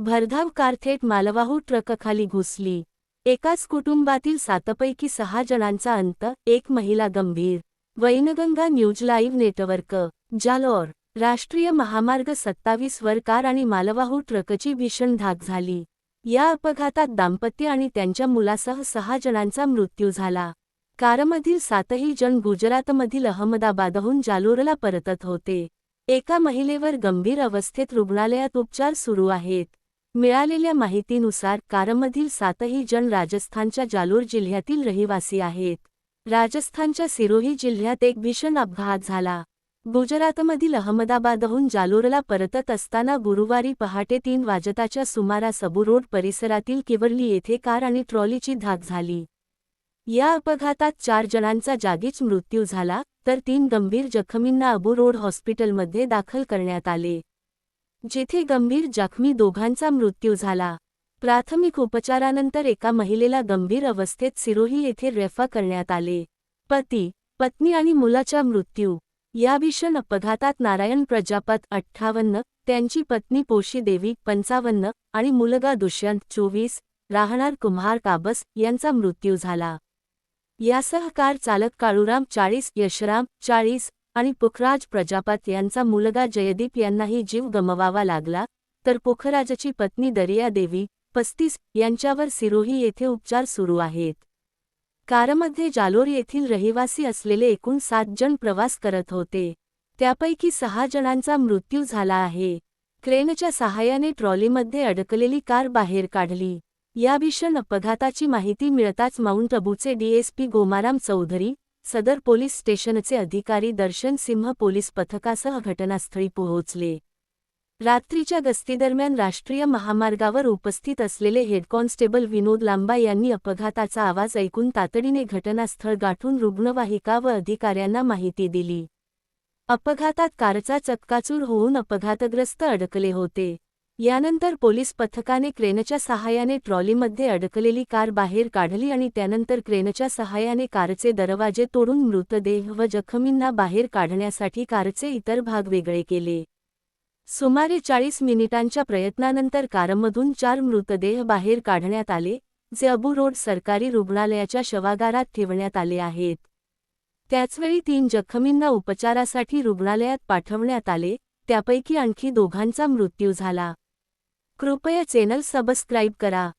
भरधाव कार थेट मालवाहू ट्रकखाली घुसली. एकाच कुटुंबातील सातपैकी सहा जणांचा अंत एक महिला गंभीर. Wainganga news live network Jalore. राष्ट्रीय महामार्ग सत्तावीस वर कार आणि मालवाहू ट्रकची भीषण धाक झाली. या अपघातात दाम्पत्य आणि त्यांच्या मुलासह सहा जणांचा मृत्यू झाला. कारमधील सातही जण गुजरातमधील अहमदाबादहून जालोरला परतत होते. एका महिलेवर गंभीर अवस्थेत रुग्णालयात उपचार सुरू आहेत. मिळालेल्या माहितीनुसार कारमधील सातही जण राजस्थानच्या जालोर जिल्ह्यातील रहिवासी आहेत. राजस्थानच्या सिरोही जिल्ह्यात एक भीषण अपघात झाला. गुजरातमधील अहमदाबादहून जालोरला परतत असताना गुरुवारी पहाटे तीन वाजताच्या सुमारास सबू रोड परिसरातील किवर्ली येथे कार आणि ट्रॉलीची धाक झाली. या अपघातात चार जणांचा जागीच मृत्यू झाला तर तीन गंभीर जखमींना अबू रोड हॉस्पिटलमध्ये दाखल करण्यात आले. जेथे गंभीर जखमी दोघांचा मृत्यू झाला. प्राथमिक उपचारानंतर एका महिलेला गंभीर अवस्थेत सिरोही येथे रेफा करण्यात आले. पती पत्नी आणि मुलाचा मृत्यू. या भीषण अपघातात नारायण प्रजापत अठ्ठावन्न त्यांची पत्नी पोशी देवी पंचावन्न आणि मुलगा दुष्यंत चोवीस राहणार कुम्हार काबस यांचा मृत्यू झाला. यासह कार चालक काळूराम चाळीस यशराम चाळीस आणि पुखराज प्रजापत यांचा मुलगा जयदीप यांनाही जीव गमवावा लागला तर पुखराजची पत्नी दरिया देवी पस्तीस यांच्यावर सिरोही येथे उपचार सुरू आहेत. कारमध्ये जालोर येथील रहिवासी असलेले एकूण सात जण प्रवास करत होते. त्यापैकी सहा जणांचा मृत्यू झाला आहे. क्रेनच्या सहाय्याने ट्रॉलीमध्ये अडकलेली कार बाहेर काढली. या भीषण अपघाताची माहिती मिळताच माउंट अबूचे डीएसपी गोमाराम चौधरी सदर पोलीस स्टेशनचे अधिकारी दर्शन सिंह पोलीस पथकासह घटनास्थळी पोहोचले. रात्रीच्या गस्तीदरम्यान राष्ट्रीय महामार्गावर उपस्थित असलेले हेड कॉन्स्टेबल विनोद लांबा यांनी अपघाताचा आवाज ऐकून तातडीने घटनास्थळ गाठून रुग्णवाहिका व अधिकाऱ्यांना माहिती दिली. अपघातात कारचा चक्काचूर होऊन अपघातग्रस्त अडकले होते. यानंतर पोलीस पथकाने क्रेनच्या सहाय्याने ट्रॉलीमध्ये अडकलेली कार बाहेर काढली आणि त्यानंतर क्रेनच्या सहाय्याने कारचे दरवाजे तोडून मृतदेह व जखमींना बाहेर काढण्यासाठी कारचे इतर भाग वेगळे केले. सुमारे चाळीस मिनिटांच्या प्रयत्नानंतर कारमधून चार मृतदेह बाहेर काढण्यात आले जे अबू रोड सरकारी रुग्णालयाच्या शवागारात ठेवण्यात आले आहेत. त्याचवेळी तीन जखमींना उपचारासाठी रुग्णालयात पाठवण्यात आले त्यापैकी आणखी दोघांचा मृत्यू झाला. कृपया चॅनल सबस्क्राईब करा.